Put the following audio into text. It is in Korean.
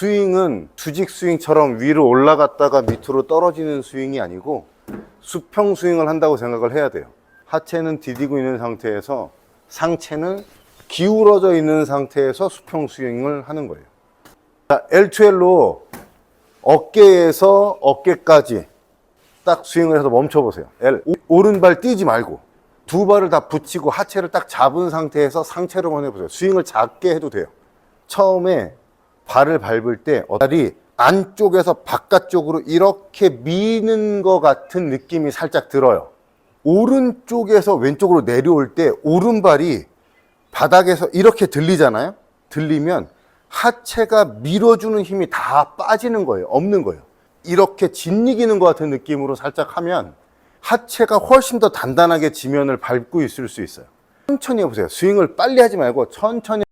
스윙은 수직 스윙처럼 위로 올라갔다가 밑으로 떨어지는 스윙이 아니고 수평 스윙을 한다고 생각을 해야 돼요. 하체는 디디고 있는 상태에서 상체는 기울어져 있는 상태에서 수평 스윙을 하는 거예요. 자, L2L로 어깨에서 어깨까지 딱 스윙을 해서 멈춰보세요. L. 오- 오른발 뛰지 말고 두 발을 다 붙이고 하체를 딱 잡은 상태에서 상체로만 해보세요. 스윙을 작게 해도 돼요. 처음에 발을 밟을 때 발이 안쪽에서 바깥쪽으로 이렇게 미는 것 같은 느낌이 살짝 들어요. 오른쪽에서 왼쪽으로 내려올 때 오른발이 바닥에서 이렇게 들리잖아요. 들리면 하체가 밀어주는 힘이 다 빠지는 거예요. 없는 거예요. 이렇게 짓이기는 것 같은 느낌으로 살짝 하면 하체가 훨씬 더 단단하게 지면을 밟고 있을 수 있어요. 천천히 해보세요. 스윙을 빨리 하지 말고 천천히